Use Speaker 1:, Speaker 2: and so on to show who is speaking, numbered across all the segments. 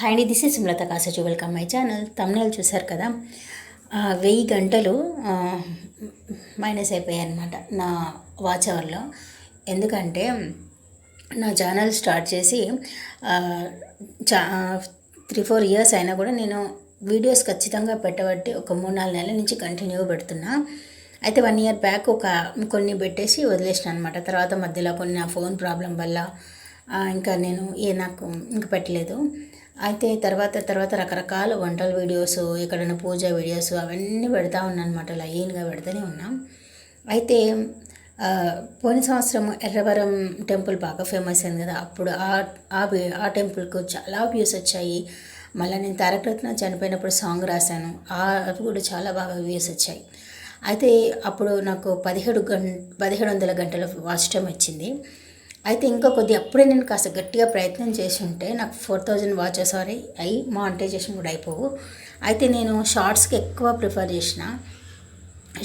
Speaker 1: Hi అండి this is Sumalatha కాసజు welcome my channel thumbnail చూశారు కదా. వెయ్యి గంటలు మైనస్ అయిపోయాయి అనమాట నా వాచ్ అవర్లో ఎందుకంటే నా ఛానల్ స్టార్ట్ చేసి చా త్రీ ఫోర్ ఇయర్స్ అయినా కూడా నేను వీడియోస్ ఖచ్చితంగా పెట్టబట్టి ఒక మూడు నాలుగు నెలల నుంచి కంటిన్యూగా పెడుతున్నా. అయితే వన్ ఇయర్ బ్యాక్ ఒక కొన్ని పెట్టేసి వదిలేసిన అనమాట తర్వాత మధ్యలో కొన్ని నా ఫోన్ ప్రాబ్లం వల్ల ఇంకా నేను ఏ నాకు ఇంక పెట్టలేదు. అయితే తర్వాత తర్వాత రకరకాల వంటల వీడియోస్ ఎక్కడైనా పూజ వీడియోస్ అవన్నీ పెడతా ఉన్నాను అనమాట లైన్గా పెడతానే ఉన్నాం. అయితే పోయిన సంవత్సరం ఎర్రవరం టెంపుల్ బాగా ఫేమస్ అయింది కదా. అప్పుడు ఆ ఆ ఆ టెంపుల్కు చాలా వ్యూస్ వచ్చాయి. మళ్ళీ నేను తారకరత్న చనిపోయినప్పుడు సాంగ్ రాశాను. ఆ అవి కూడా చాలా బాగా వ్యూస్ వచ్చాయి. అయితే అప్పుడు నాకు పదిహేడు గం పదిహేడు వందల గంటల వాచ్ టైం వచ్చింది. అయితే ఇంకా కొద్ది అప్పుడే నేను కాస్త గట్టిగా ప్రయత్నం చేసి ఉంటే నాకు ఫోర్ థౌజండ్ వాచెస్ సారీ అయి మానిటైజేషన్ కూడా అయిపోవు. అయితే నేను షార్ట్స్కి ఎక్కువ ప్రిఫర్ చేసిన.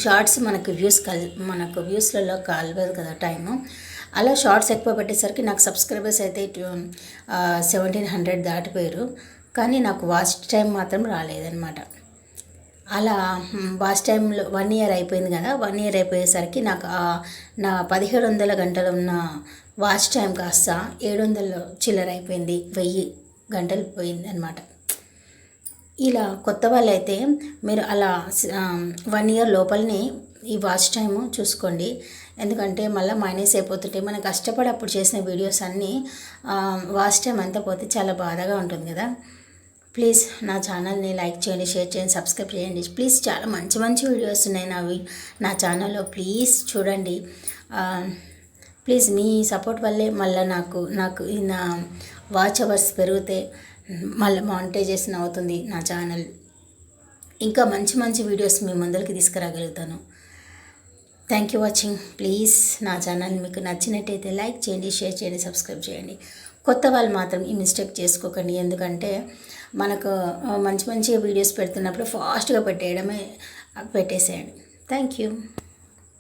Speaker 1: షార్ట్స్ మనకు వ్యూస్ కల్ మనకు వ్యూస్లలో కలవదు కదా టైము. అలా షార్ట్స్ ఎక్కువ పెట్టేసరికి నాకు సబ్స్క్రైబర్స్ అయితే సెవెంటీన్ హండ్రెడ్ దాటిపోయారు. కానీ నాకు వాచ్ టైం మాత్రం రాలేదన్నమాట. అలా మ్, వాచ్ టైంలో వన్ ఇయర్ అయిపోయింది కదా వన్ ఇయర్ అయిపోయేసరికి నాకు నా పదిహేడు వందల గంటలు ఉన్న వాచ్ టైం కాస్త ఏడు వందల చిల్లర అయిపోయింది వెయ్యి గంటలు పోయింది అనమాట ఇలా కొత్త వాళ్ళైతే మీరు అలా వన్ ఇయర్ లోపలనే ఈ వాచ్ టైము చూసుకోండి. ఎందుకంటే మళ్ళీ మైనస్ అయిపోతుంటే మనం కష్టపడి అప్పుడు చేసిన వీడియోస్ అన్నీ వాచ్ టైం అంతా పోతే చాలా బాధగా ఉంటుంది కదా. ప్లీజ్ నా ఛానల్ని లైక్ చేయండి షేర్ చేయండి సబ్స్క్రైబ్ చేయండి. ప్లీజ్ చాలా మంచి మంచి వీడియోస్ ఉన్నాయి నావి నా ఛానల్లో ప్లీజ్ చూడండి. ప్లీజ్ మీ సపోర్ట్ వల్లే మళ్ళీ నాకు నాకు నా వాచ్ అవర్స్ పెరిగితే మళ్ళీ మానిటైజేషన్ అవుతుంది నా ఛానల్. ఇంకా మంచి మంచి వీడియోస్ మీ ముందరికి తీసుకురాగలుగుతాను. థ్యాంక్ యూ వాచింగ్ ప్లీజ్ నా ఛానల్ మీకు నచ్చినట్టయితే లైక్ చేయండి షేర్ చేయండి సబ్స్క్రైబ్ చేయండి. కొత్త వాళ్ళు మాత్రం ఈ మిస్టేక్ చేసుకోకండి. ఎందుకంటే మనకు మంచి మంచి వీడియోస్ పెడుతున్నప్పుడు ఫాస్ట్గా పెట్టేయడమే పెట్టేసేయండి. Thank you